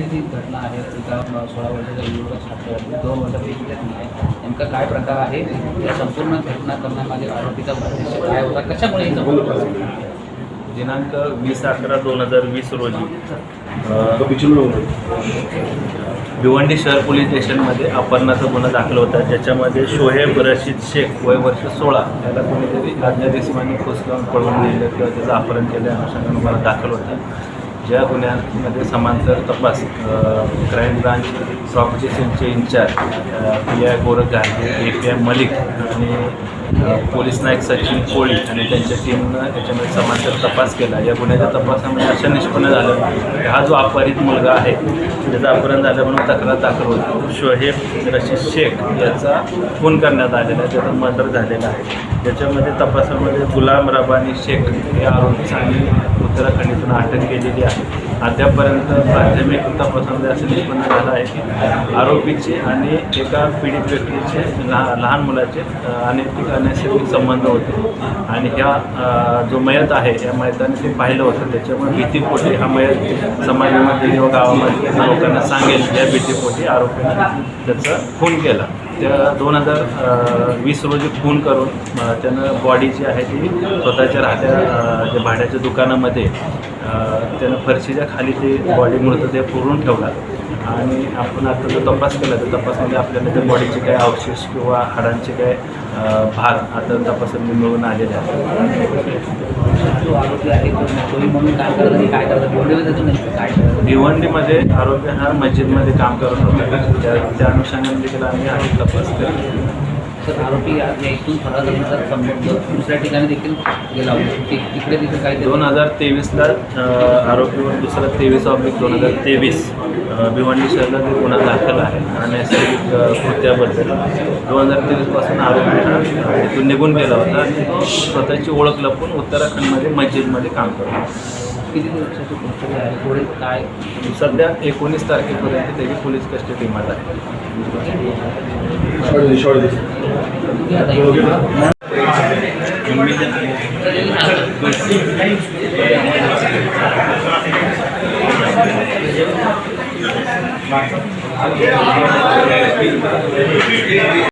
भिवंडीमध्ये जी घटना आहे एका सोळा वर्षाच्या युवक छात्र दोन वर्षापैकी घटना आहे नेमका काय प्रकार आहे या संपूर्ण घटना करण्यामागे आरोपीचा उद्देश काय होता? कशामुळे दिनांक वीस अकरा दोन हजार वीस रोजी भिवंडी शहर पोलीस स्टेशनमध्ये अपहरणाचा गुन्हा दाखल होता. ज्याच्यामध्ये शोहेब रशीद शेख वय वर्ष सोळा याला कोणीतरी अज्ञात इसमाने फुसकावून पळवून दिलं किंवा त्याचं अपहरण केलं अनुषंगाने गुन्हा दाखल होता. ज्या गुन्ह्यांमध्ये समांतर तपास crime branch property incharge incharge P I Gorakh Gandhi A P I Malik आणि पोलीस नायक सचिन कोळी आणि त्यांच्या टीमनं याच्यामध्ये समांतर तपास केला. या गुन्ह्याच्या तपासामध्ये अशा निष्पन्न झालं हा जो अपहरित मुलगा आहे त्याचं अपहरण झालं म्हणून तक्रार दाखल होती शोहेब रशीद शेख याचा खून करण्यात आलेला आहे त्याचा मर्डर झालेला आहे. त्याच्यामध्ये तपासामध्ये गुलाम रबानी शेख या उत्तराखंड इथून अटक केलेली आहे. अद्यापर्यंत प्राथमिक तपासामध्ये असं निष्पन्न झालं आहे की आरोपीचे आणि एका पीडित व्यक्तीचे लहा लहान मुलाचे अनैतिक अनैसर्गिक संबंध होते. आणि ह्या जो मयत आहे या मयताने ते पाहिलं होतं. त्याच्यामुळे भीतीपोटी हा मयत समाजामध्ये किंवा गावामध्ये लोकांना सांगेल या भीतीपोटी आरोपीने त्याचा खून केला. त्या दोन हजार वीस रोजी खून करून त्यानं बॉडी जी आहे ती स्वतःच्या राहत्या जे भाड्याच्या दुकानामध्ये त्यानं फरशीच्या खाली ते बॉडी ते पुरून ठेवला आणि आपण आता जो तपास केला तर तपासामध्ये आपल्याला त्या बॉडीचे काय अवशेष किंवा हाडांचे काय भाग आता तपासामध्ये मिळून आलेले आहेत. भिवंडीमध्ये भिवंडीमध्ये आरोपी हा मस्जिदमध्ये काम करत होता. त्या त्या अनुषंगाने देखील आम्ही अधिक तपास केला. तर आरोपी या इथून फरार झाल्यानंतर संबंध दुसऱ्या ठिकाणी देखील गेला होता. तिकडे देखील काही दोन हजार तेवीसला आरोपीवर दुसरा तेवीस ऑब्लिक दोन हजार तेवीस भिवंडी शहराला ते गुन्हा दाखल आहे. आणि नैसर्गिक कृत्याबद्दल. दोन हजार तेवीसपासून आरोपी हा तिथून निघून गेला होता आणि तो स्वतःची ओळख लपून उत्तराखंडमध्ये मस्जिदमध्ये काम करतो. किती दिवसाची आहे? पुढे काय सध्या एकोणीस तारखेपर्यंत त्याची पोलीस कस्टडीमध्ये आहे. किती आता इथे?